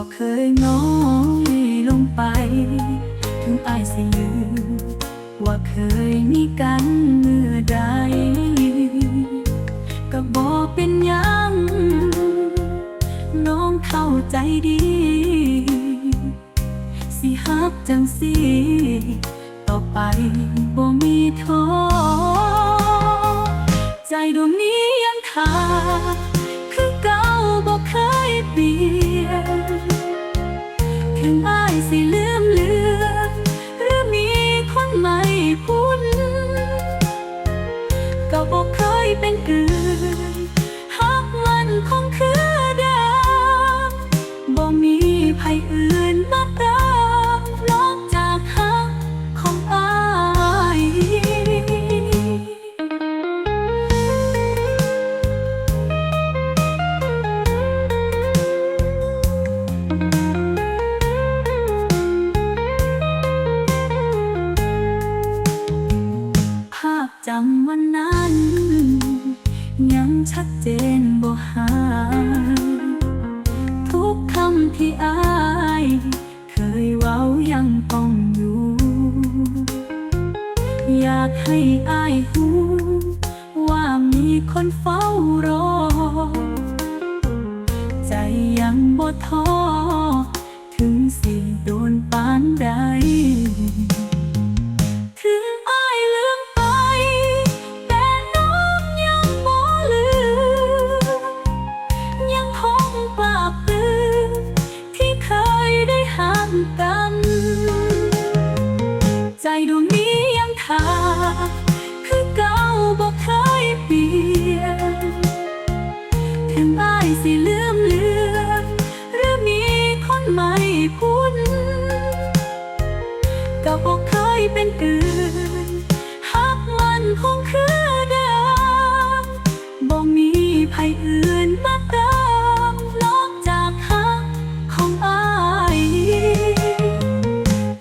บ่เคยน้อยลงไป ถึงอายสิยืมว่าเคยมีกันเมื่อใดก็บอกเป็นยัง น้องเข้าใจดี สิฮักจังสิต่อไปบ่มีท้อใจดวงนี้ ถึงอ้ายสิลืมเลือหรือมีคนใหม่คุ้นก็บอกเคยเป็นเกลือหักมันคงคือเดิมบ่มีไผอื่นมาเตา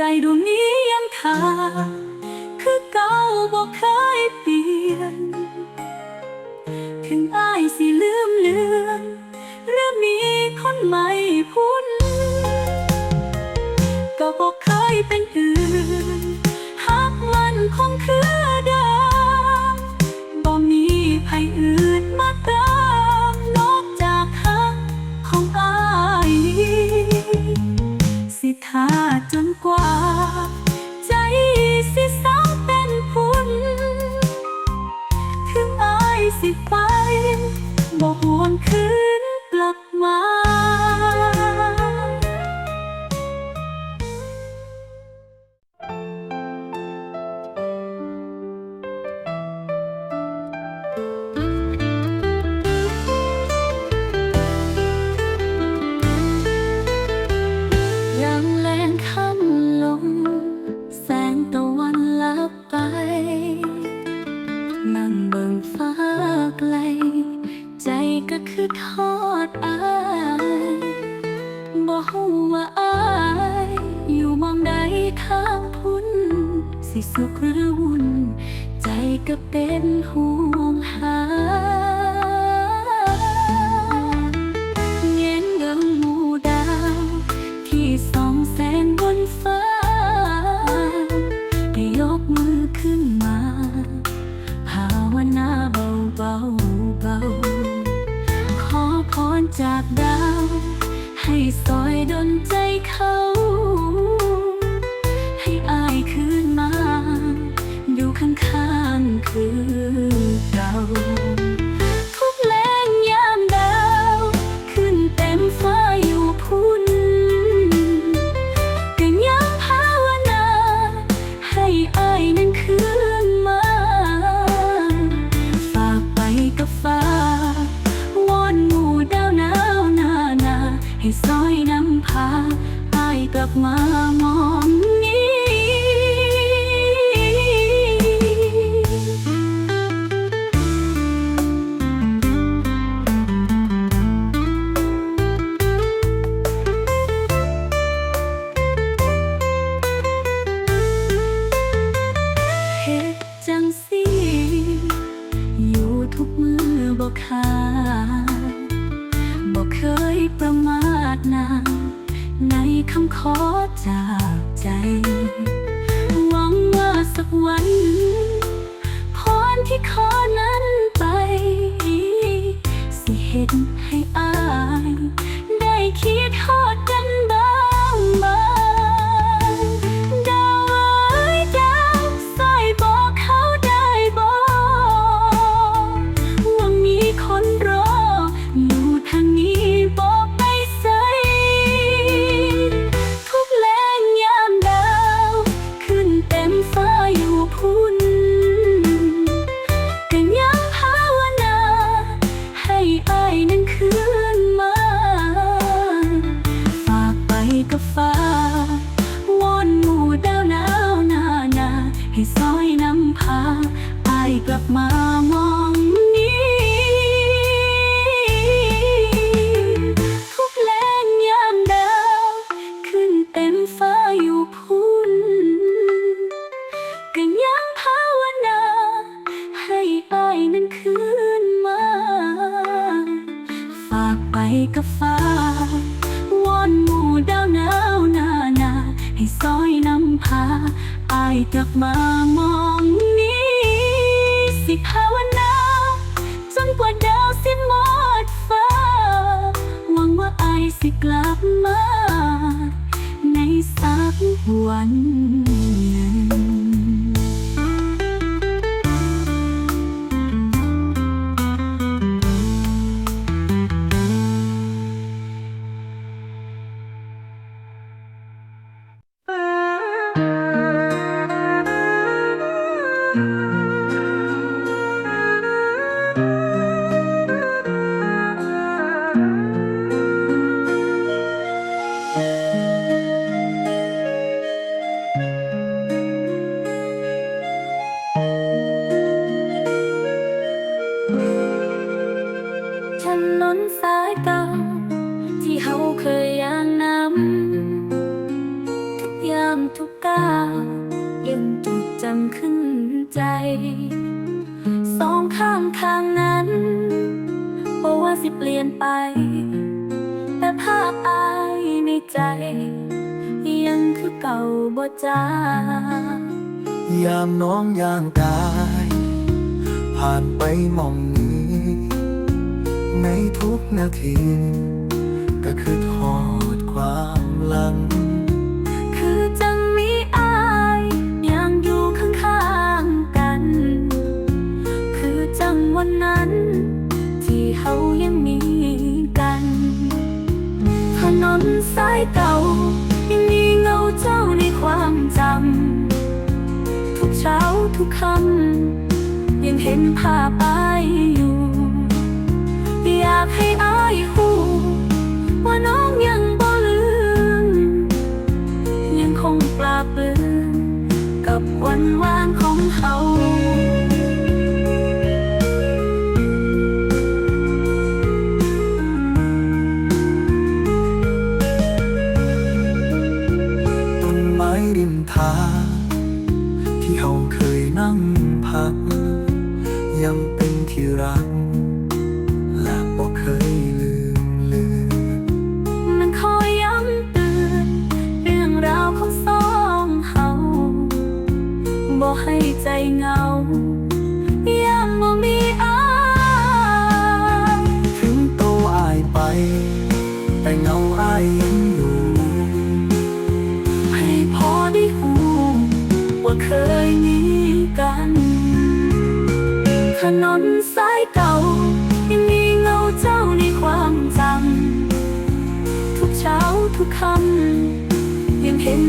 ใจดวงนี้ยังขาดคือเก่าบ่กเคยเปลี่ยน ถึงอายสิลืมเลือนหรือมีคนใหม่ กับฟ้าวอนหมู่ดาวหนาวนานา ให้ซอยนำพาอายกลับมามองนี้ สิภาวนาจนกว่าดาวสิหมดฟ้า หวังว่าอายสิกลับมา ในสักวัน ทุกนาที ก็คือทอดความหลัง คือจังมีอายยังอยู่ข้างๆกัน คือจังวันนั้น ที่เฮายังมีกันถนนสายเก่ายังมีเงาเจ้าในความจำทุกเช้าทุกคำยังเห็นภาพอายอยู่อยากให้อายหูว่าน้องยังบ่ลืมยังคงปลาบ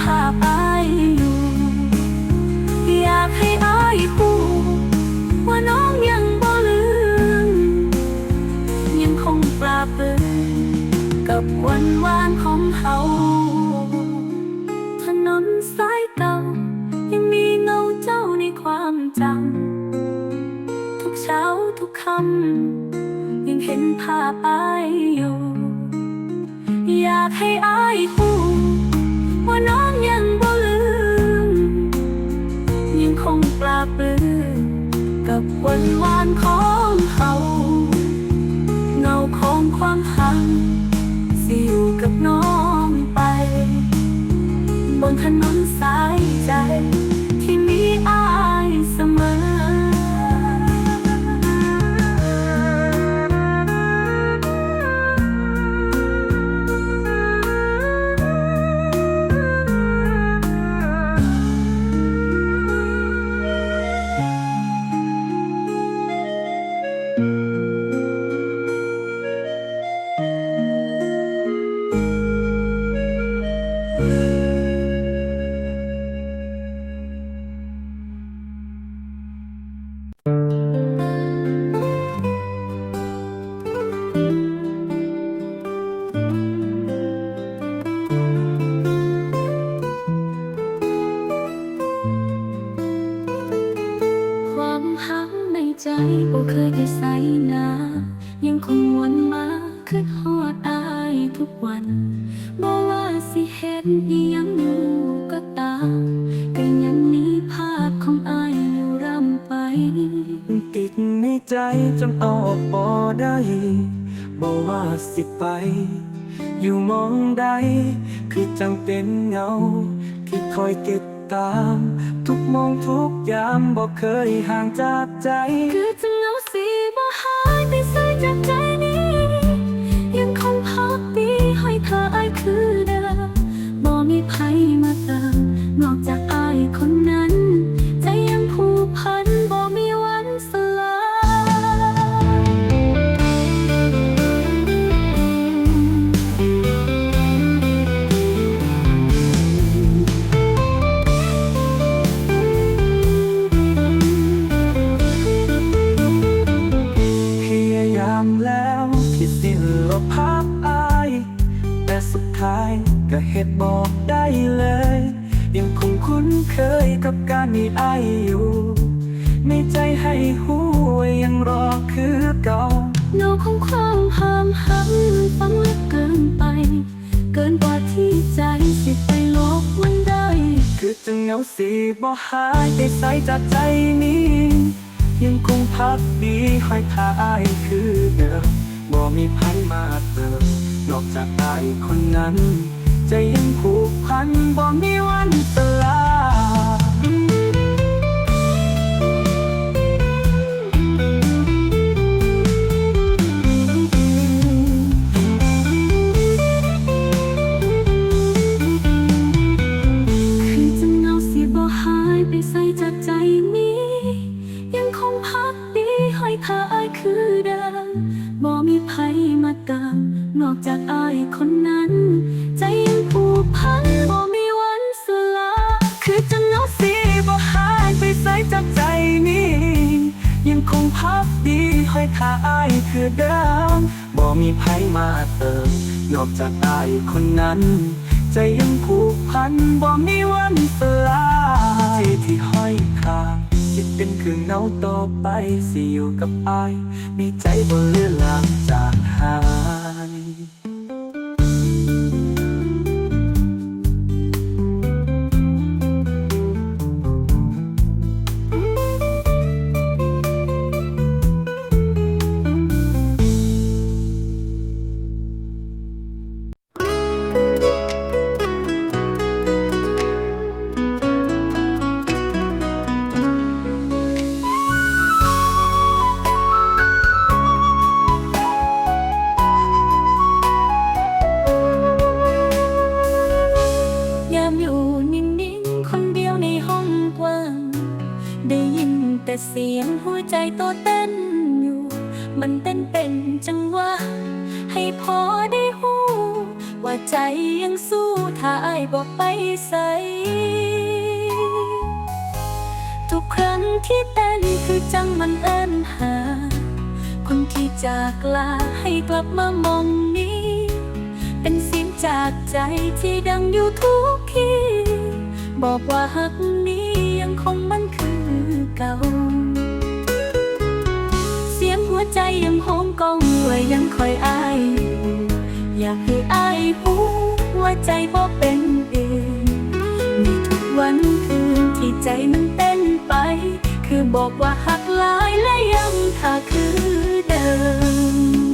ภาพอายอยู่ อยากให้อายหูว่าน้องยังบ่ลืม ยังคงปราบปรื้กับวันวานของเขาถนนสายเก่า ยังมีเงาเจ้าในความจำทุกเช้าทุกคำยังเห็นภาพอายอยู่ อยากให้อายหู บลืมกับวันวานของเขาเงาของความหังสิอยู่กับน้องไป บนถนน อยติดตาม ทุกมองทุกยามบอกเคยห่างจากใจ งาสีบ่หายไปใสจากใจนี้ ยังคงพักดีห้อยท้ายคือเดิมบ่มีพันมาเติมนอกจากอายคนนั้น ใจยังผูกพันบ่มีวันสลาย อกจากอายคนนั้น ใจยังผูกพันบ่มีวันสลา คือจะเงาสีบ่หายไปใส่จากใจนี้ ยังคงพักดีห้อยขาอายคือเดิมบ่มีไผมาเติมนอกจากอายคนนั้น ใจยังผูกพันบ่มีวันสลายที่ห้อยขาคิดเป็นคือเงาต่อไปสิอยู่กับอาย มีใจบ่เลือนลางจากหา บ่เป็นเองมีทุกวันคืนที่ใจมันเต้นไป คือบอกว่าหักหลายและยังถ้าคือเดิม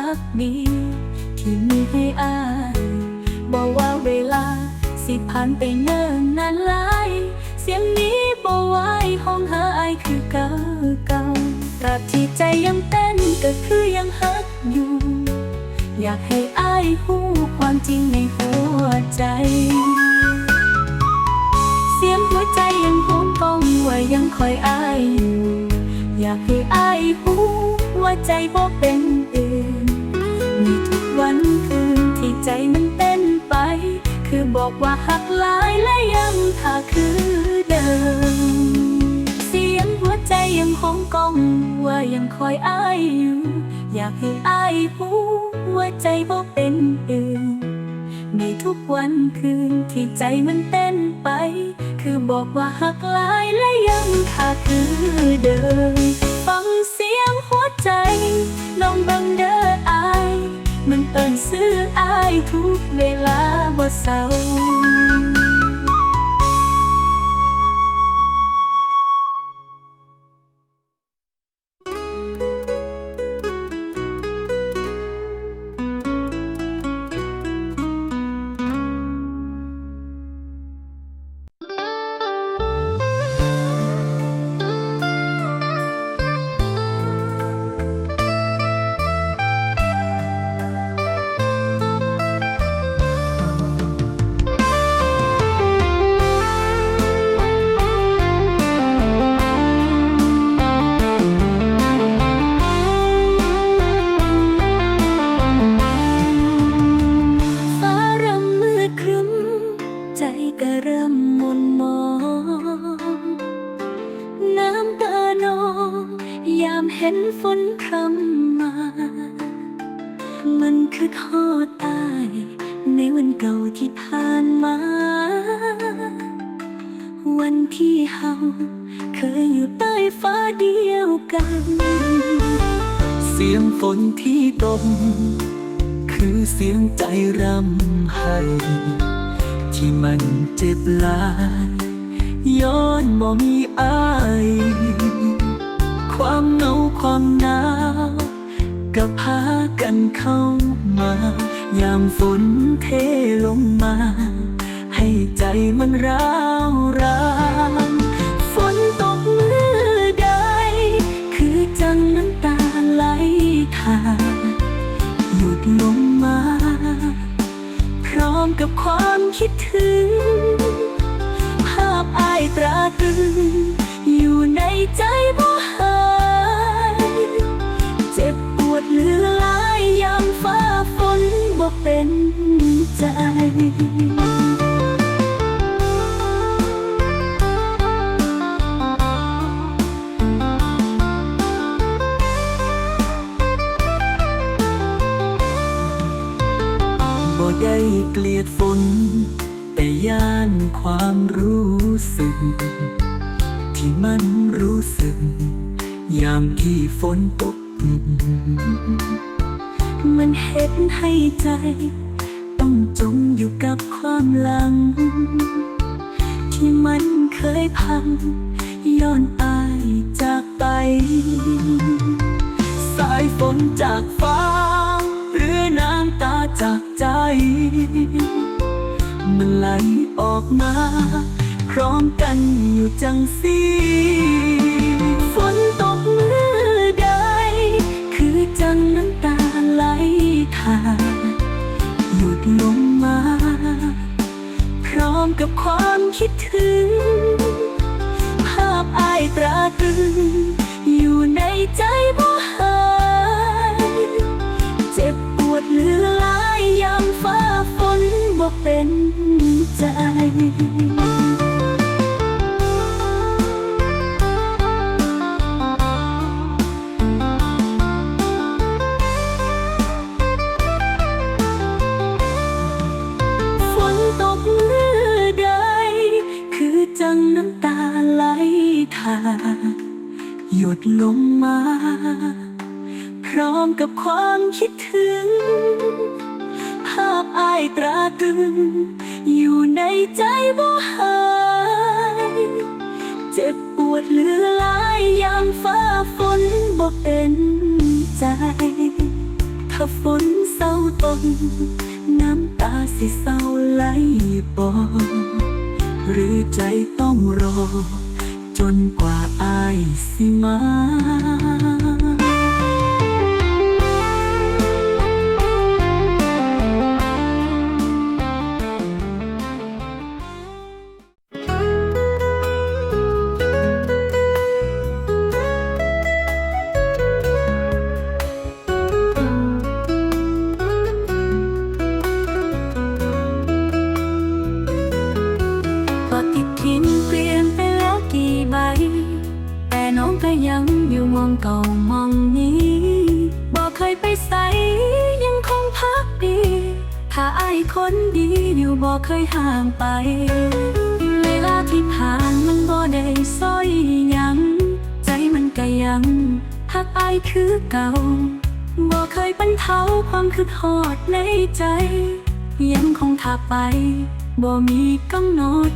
ความพักดีที่มีให้อายบอกว่าเวลาสิผ่านไปเนิ่นนานหลาย เสียงนี้บ่ไหวห้องหาอายคือเก่าเก่าตราบที่ใจยังเต้นก็คือยังฮักอยู่ อยากให้อายหูความจริงในหัวใจ เสียงหัวใจยังโหมกองว่ายังคอยอายอยู่ อยากให้อายหูว่าใจบ่เป็นองมีทุก วันคืนที่ใจมันเต้นไป คือบอกว่าหักหลายและยังท่าคือเดิม เสียงหัวใจยังโหมกองว่ายังคอยอายอยู่ อยากให้อายหูว่าใจบ่เป็นเองในทุกวันคืนที่ใจมันเต้นไป คือบอกว่าหักหลายและยังท่าคือเดิม ฟังเสียงหัวใจลองบังเด้ออาย มันเอินซื้ออายทุกเวลาบ่เศร้า ที่มันเจ็บหลายย้อนบ่มีอายความเหงาความหนาวก็พากันเข้ามา ยามฝนเทลงมา ให้ใจมันร้าวราว คิดถึง ภาพอายตราตรึง อยู่ในใจบ่หายเจ็บปวดเหลือหลายยามฟ้าฝนบ่เป็นใจ พร้อมกันอยู่จังสีฝนตกเมื่อใด คือจังน้ำตาไหลทาหยุดลงมา พร้อมกับความคิดถึง ภาพอายตราตรึง อยู่ในใจบ่หายเจ็บปวดเหลือหลายยามฟ้าฝนบ่เป็นใจ น้ำตาไหลทาหยดลงมา พร้อมกับความคิดถึง ภาพอายตราตึง อยู่ในใจบ่หายเจ็บปวดเหลือหลายยามฟ้าฝนบ่เป็นใจ ถ้าฝนเศร้าตนน้ำตาสิเศร้าไหลบ่หรือใจ ต้องรอ จนกว่าอายสิมา ความคิดฮอดในใจ ยังคงทักไป บ่มีกำหนด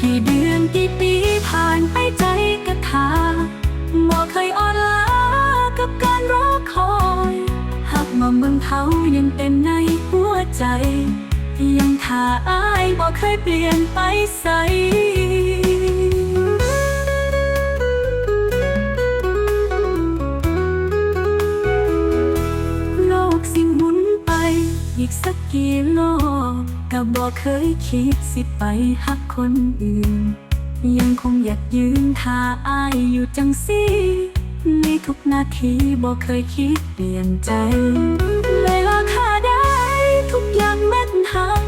กี่เดือนกี่ปีผ่านไปใจก็ขาบ่เคยอ่อนล้ากับการรอคอยหักมาเมืองเขายังเต็มในหัวใจ ยังท่าอายบ่เคยเปลี่ยนไปใส สักกี่โลกก็บอกเคยคิดสิไปหักคนอื่น ยังคงอยากยืนท่าอายอยู่จังสิในทุกนาทีบอกเคยคิดเปลี่ยนใจเวลาค่าได้ทุกอย่างแม่นหัก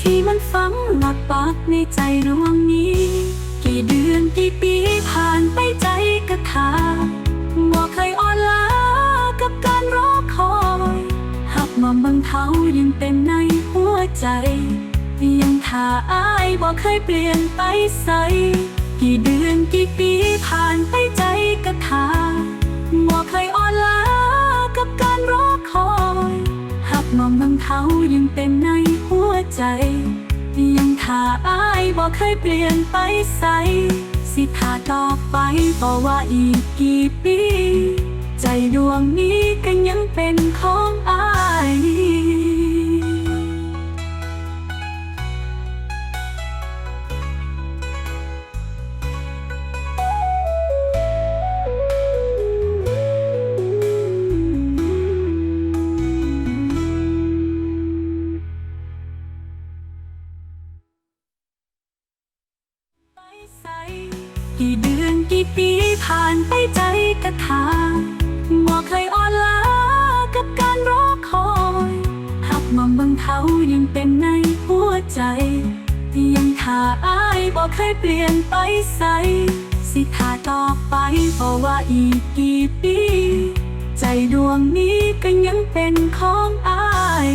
ที่มันฝังหลักปักในใจดวงนี้ กี่เดือนกี่ปีผ่านไปใจก็ขา เขายังเต็มในหัวใจ ยังท่าอายบอกเคยเปลี่ยนไปใส กี่เดือนกี่ปีผ่านไปใจก็ขาบอกเคยอ่อนล้ากับการรอคอยหักมองบังเขายังเต็มในหัวใจ ยังท่าอายบอกเคยเปลี่ยนไปใส สิท่าต่อไปบอกว่าอีกกี่ปี ใจดวงนี้ก็ยังเป็นของอาย เคยเปลี่ยนไปใส สิท่าต่อไปเพราะว่าอีกกี่ปี ใจดวงนี้ก็ยังเป็นของอาย